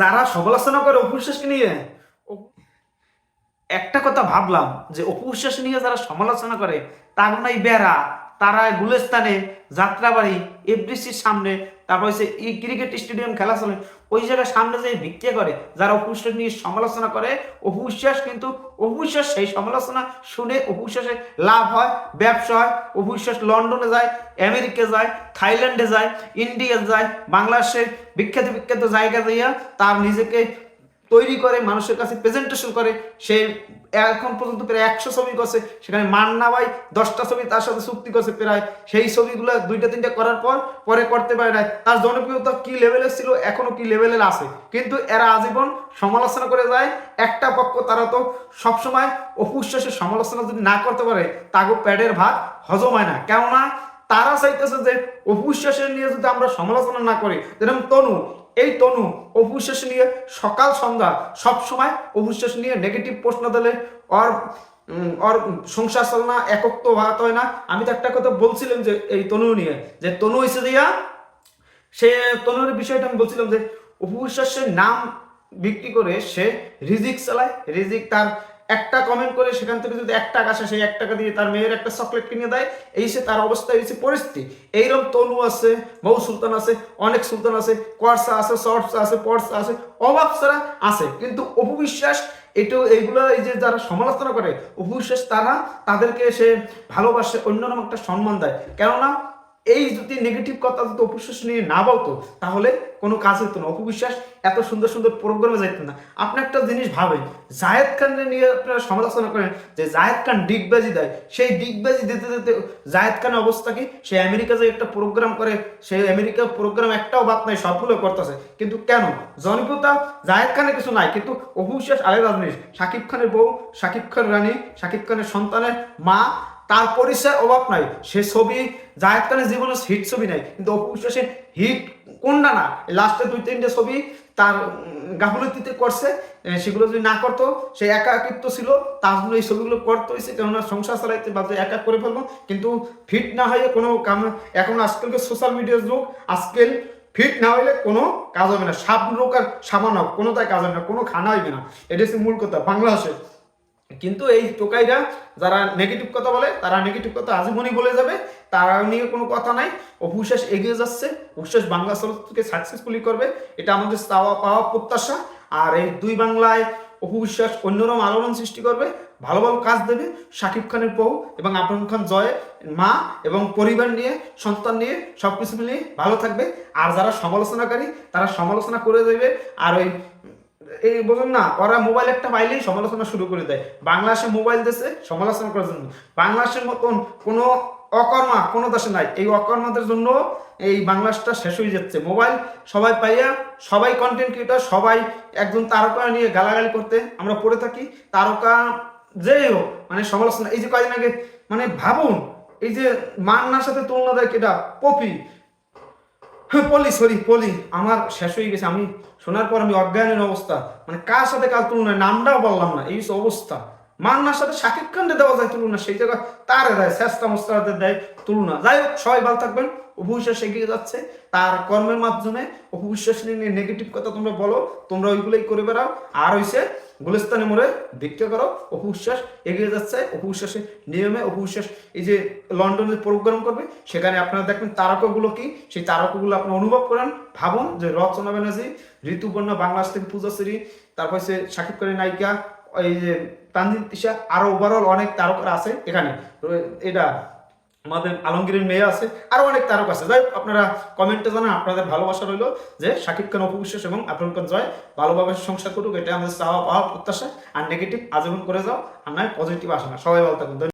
যারা সমালোচনা করে অপবিশ্বাসকে নিয়ে? অপ- একটা কথা ভাবলাম যে অপবিশ্বাস নিয়ে যারা সমালোচনা করে তার নাই বেড়া। তারা গুলেস্তানে যাত্রাবাড়ি এফডিসির সামনে, তারপর হচ্ছে এই ক্রিকেট স্টেডিয়াম খেলা চলে। ওই জায়গায় সামনে যে ভিক্ষে করে, যারা অপবিশ্বাস নিয়ে সমালোচনা করে অপবিশ্বাস কিন্তু অপবিশ্বাস সেই সমালোচনা শুনে অপবিশ্বাসে লাভ হয়, ব্যবসা হয়। অপবিশ্বাস লন্ডনে যায়, আমেরিকা যায়, থাইল্যান্ডে যায় ইন্ডিয়া যায়, বাংলাদেশের বিখ্যাত বিখ্যাত জায়গা যাইয়া তার নিজেকে তৈরি করে, মানুষের কাছে প্রেজেন্টেশন করে, সে এখন পর্যন্ত প্রায় একশো ছবি করছে, সেখানে মান্না ভাই দশটা ছবি তার সাথে চুক্তি করছে প্রায়। সেই ছবিগুলো দুইটা তিনটা করার পর, পরে করতে পারে না তার জনপ্রিয়তা কি লেভেলের ছিল, এখনও কি লেভেলের আছে। কিন্তু এরা আজীবন সমালোচনা করে যায়, একটা পক্ষ তারা তো সবসময় অপুশ্বাসের সমালোচনা যদি না করতে পারে তাকে প্যাডের ভাত হজম হয় না। কেননা তারা চাইতেছে যে অপুশ্বাসের নিয়ে যদি আমরা সমালোচনা না করি যেরকম তনু এই তনু অপুশ্বাস নিয়ে সকাল সন্ধ্যা সব সময় অপুশ্বাস নিয়ে নেগেটিভ প্রশ্ন দিলে উম, ওর সংসার চালনা না একত্ব ভাত হয় না। আমি তো একটা কথা বলছিলাম যে এই তনু নিয়ে যে তনু হয়েছে দিয়া সে তনুর বিষয়টা আমি বলছিলাম যে অপবিশ্বাসের নাম বিক্রি করে সে রিজিক চালায় রিজিক তার একটা কমেন্ট করে সেখান থেকে যদি এক টাকা আসে, সেই এক টাকা দিয়ে তার মেয়ের একটা চকলেট কিনে দেয়, এই সে তার অবস্থা এই পরিস্থিতি। এইরকম তনু আছে বহু সুলতান আছে, অনেক সুলতান আছে, কোয়ার্সা আছে, শর্টস আছে, পর্সা আছে, অভাব ছাড়া আছে। কিন্তু অপবিশ্বাস এটাও এইগুলো এই যে যারা সমালোচনা করে অপবিশ্বাস তারা তাদেরকে সে ভালোবাসে, অন্যরকম একটা সম্মান দেয়। কেননা এই যদি নেগেটিভ কথা যদি অপবিশ্বাস নিয়ে না বলতো, তাহলে কোনো কাজ হতো না। অপবিশ্বাস এত সুন্দর সুন্দর প্রোগ্রামে যাইতেন না। আপনি একটা জিনিস ভাবেন, জায়েদ খানকে নিয়ে আপনারা সমালোচনা করেন যে জায়েদ খান ডিগবাজি দেয়। সেই ডিগবাজি দিতে দিতে জায়েদ খানের অবস্থা কি? সে আমেরিকা যে একটা প্রোগ্রাম করে, সে আমেরিকা প্রোগ্রাম একটাও বাদ নাই, সবগুলো করতেছে। কিন্তু কেন? জনপ্রিয়তা জায়েদ খানের কিছু নাই, কিন্তু অপবিশ্বাস আলাদা জিনিস শাকিব খানের বউ, শাকিব খান রানী, শাকিব খানের সন্তানের মা তার পরিচয় অভাব নাই। সে ছবি জাহেদ খানের জীবনে হিট ছবি নাই। কিন্তু অপু বিশ্বাসের হিট কোনটা না? লাস্টে দুই, তিনটে ছবি তার গাফলতিতে করছে। সেগুলো যদি না করতো, সে একাকিত্ব ছিল। তার জন্য এই ছবিগুলো করতে হয়েছে কেননা সংসার চালাইতে বা একা করে ফেলব কিন্তু ফিট না হয়ে কোনো কাম, এখন আজকালকে সোশ্যাল মিডিয়ার যুগ। আজকাল ফিট না হইলে কোনো কাজ হবে না। সাপ রোগ আর হোক কোনোটাই কাজ হবে না। কোনো খানা হইবে না। এটা হচ্ছে মূল কথা। বাংলাদেশে কিন্তু এই টোকাইরা যারা নেগেটিভ কথা বলে, তারা নেগেটিভ কথা আজীবনই বলে যাবে। তারা নিয়ে কোনো কথা নাই। অপবিশ্বাস এগিয়ে যাচ্ছে। অপবিশ্বাস বাংলা চলচ্চিত্রকে সাকসেসফুলি করবে। এটা আমাদের চাওয়া, পাওয়া প্রত্যাশা। আর এই দুই বাংলায় অপবিশ্বাস অন্যরকম আলোড়ন সৃষ্টি করবে। ভালো ভালো কাজ দেবে। শাকিব খানের বউ এবং আফরান খান জয়, মা এবং পরিবার নিয়ে, সন্তান নিয়ে সব কিছু মিলিয়ে ভালো থাকবে। আর যারা সমালোচনাকারী, তারা সমালোচনা করে দেবে। আর ওই এই বলুন না, ওরা মোবাইল একটা পাইলেই সমালোচনা শুরু করে দেয়। বাংলাদেশে মোবাইল দেশে সমালোচনা করার জন্য। বাংলাদেশের মতন কোনো অকর্মা কোনো দেশে নাই। এই অকর্মাদের জন্য এই বাংলাদেশটা শেষ হয়ে যাচ্ছে। মোবাইল সবাই পাইয়া, সবাই কন্টেন্ট ক্রিয়েটার সবাই একজন তারকা নিয়ে গালাগালি করতে আমরা পড়ে থাকি। তারকা যেই হোক মানে সমালোচনা, এই যে কয়দিন আগে মানে ভাবুন, এই যে মান্নার সাথে তুলনা দেয় কেটা পপি। হ্যাঁ পলি সরি পলি আমার শেষ হয়ে গেছে। আমি শোনার পর আমি অজ্ঞানের অবস্থা। মানে কার সাথে কার তুলনায়? নামটাও বললাম না। এই অবস্থা। মান্নার সাথে শাকিব খান্ডে দেওয়া যায় তুলনা। সেই জায়গায় তার দেয় শেষ মস্তাদের দেয় তুলনা। যাই হোক, সবাই ভালো থাকবেন। অপবিশ্বাস এগিয়ে যাচ্ছে। তার কর্মের মাধ্যমে অপবিশ্বাস নিয়ে নেগেটিভ কথা তোমরা বলো, তোমরা ওইগুলোই করে বেড়াও। আর হইছে গুলিস্তানে মোড়ে ভিক্ষা করো অপবিশ্বাস এগিয়ে যাচ্ছে। অপবিশ্বাসের নিয়মে অপবিশ্বাস এই যে লন্ডনে প্রোগ্রাম করবে, সেখানে আপনারা দেখবেন তারকাগুলো কি? সেই তারকাগুলো আপনি অনুভব করেন, ভাবুন যে রচনা ব্যানার্জি, ঋতুপর্ণা, বাংলাদেশ থেকে পূজাশ্রী তারপর হচ্ছে সাকিব করে নায়িকা, এই যে তানজিন তিশা, আরও ওভারঅল অনেক তারকা আছে এখানে। এটা আমাদের আলমগীরের মেয়ে আছে, আরও অনেক তারক আছে। যাই আপনারা কমেন্টে জানান, আপনাদের ভালোবাসা রইল যে শাকিব খান অপবিশ্বাস এবং আফরুল খান জয়। ভালোভাবে সংসার করুক এটা আমাদের চাওয়া পাওয়া প্রত্যাশা। আর নেগেটিভ আজীবন করে যাও, আর নয় পজিটিভ আসে না। সবাই ভালো থাকুন।